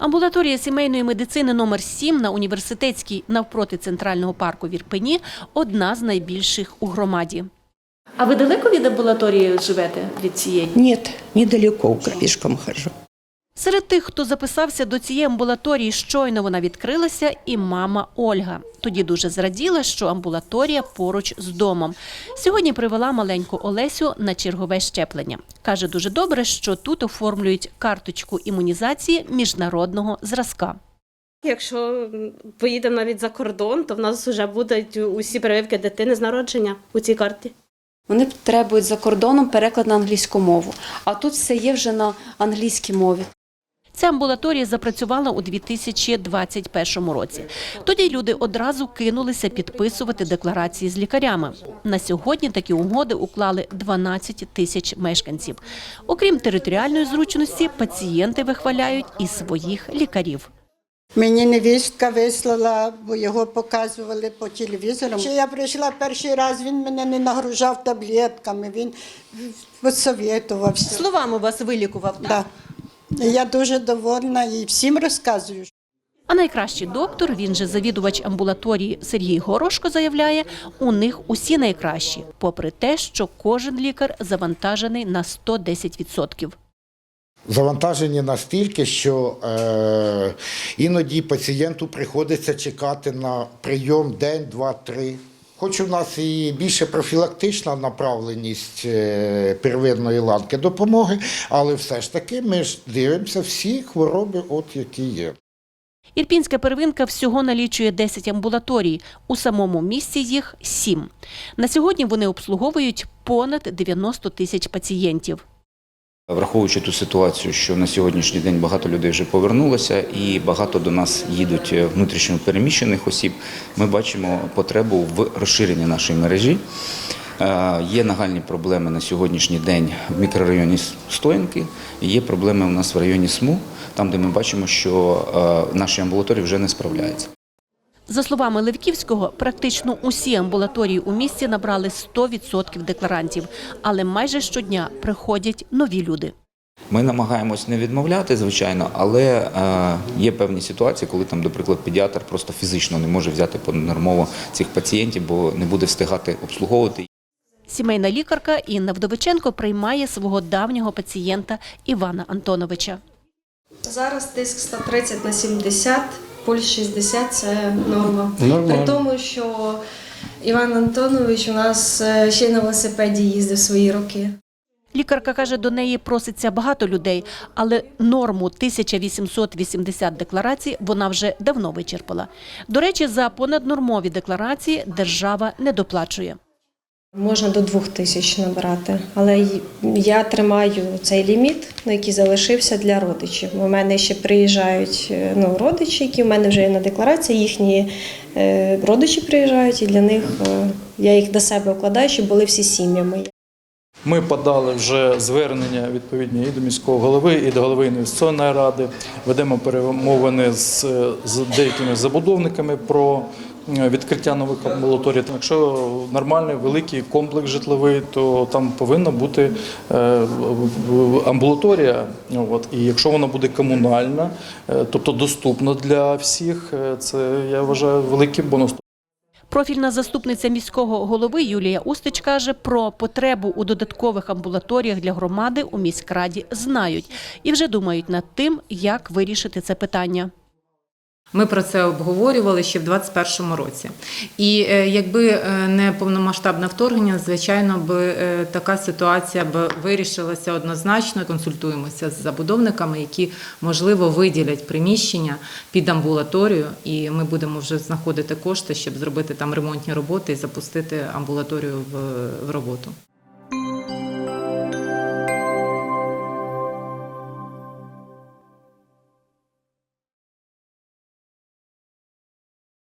Амбулаторія сімейної медицини номер 7 на університетській навпроти центрального парку в Ірпені – одна з найбільших у громаді. А ви далеко від амбулаторії живете від цієї? Ні, недалеко, пішком хожу. Серед тих, хто записався до цієї амбулаторії, щойно вона відкрилася, і мама Ольга. Тоді дуже зраділа, що амбулаторія поруч з домом. Сьогодні привела маленьку Олесю на чергове щеплення. Каже, дуже добре, що тут оформлюють карточку імунізації міжнародного зразка. Якщо поїдемо навіть за кордон, то в нас вже будуть усі прививки дитини з народження у цій карті. Вони требують за кордоном переклад на англійську мову. А тут все є вже на англійській мові. Ця амбулаторія запрацювала у 2021 році. Тоді люди одразу кинулися підписувати декларації з лікарями. На сьогодні такі угоди уклали 12 тисяч мешканців. Окрім територіальної зручності, пацієнти вихваляють і своїх лікарів. Мені невістка вислала, бо його показували по телевізору. Ще я прийшла перший раз, він мене не нагружав таблетками, він посовітувався. Словами вас вилікував. Да. Я дуже довольна і всім розказую. А найкращий доктор, він же завідувач амбулаторії Сергій Горошко, заявляє, у них усі найкращі, попри те, що кожен лікар завантажений на 110%. Завантажені настільки, що е, іноді пацієнту приходиться чекати на прийом день, два, три. Хоч у нас і більше профілактична направленість е, первинної ланки допомоги, але все ж таки ми ж дивимося всі хвороби, от які є. Ірпінська первинка всього налічує 10 амбулаторій. У самому місті їх 7. На сьогодні вони обслуговують понад 90 тисяч пацієнтів. Враховуючи ту ситуацію, що на сьогоднішній день багато людей вже повернулося і багато до нас їдуть е, внутрішньо переміщених осіб, ми бачимо потребу в розширенні нашої мережі. Е, Є нагальні проблеми на сьогоднішній день в мікрорайоні Стоянки, є проблеми у нас в районі СМУ, там, де ми бачимо, що е, наші амбулаторії вже не справляються. За словами Левківського, практично усі амбулаторії у місті набрали 100% декларантів, але майже щодня приходять нові люди. Ми намагаємось не відмовляти, звичайно, але е, є певні ситуації, коли там, наприклад, педіатр просто фізично не може взяти понормово цих пацієнтів, бо не буде встигати обслуговувати. Сімейна лікарка Інна Вдовиченко приймає свого давнього пацієнта Івана Антоновича. Зараз тиск 130 на 70, пульс 60 це норма. Нормально. При тому, що Іван Антонович у нас е, ще на велосипеді їздив свої роки. Лікарка каже, до неї проситься багато людей, але норму 1880 декларацій вона вже давно вичерпала. До речі, за понаднормові декларації держава не доплачує. Можна до двох тисяч набрати, але я тримаю цей ліміт, на який залишився для родичів. У мене ще приїжджають е, ну, родичі, які в мене вже є на декларації. Їхні е, родичі приїжджають, і для них е, я їх до себе вкладаю, щоб були всі сім'ї мої. Ми подали вже звернення відповідні і до міського голови, і до голови інвестиційної ради. Ведемо перемовини з, з деякими забудовниками про відкриття нових амбулаторій. Якщо нормальний великий комплекс житловий, то там повинна бути е, амбулаторія. От. І якщо вона буде комунальна, е, тобто доступна для всіх, е, це я вважаю великий бонус. Профільна заступниця міського голови Юлія Устич каже, про потребу у додаткових амбулаторіях для громади у міськраді знають і вже думають над тим, як вирішити це питання. Ми про це обговорювали ще в 2021 році. І е, якби е, не повномасштабне вторгнення, звичайно, би е, така ситуація б вирішилася однозначно. Консультуємося з забудовниками, які можливо виділять приміщення під амбулаторію, і ми будемо вже знаходити кошти, щоб зробити там ремонтні роботи і запустити амбулаторію в, в роботу.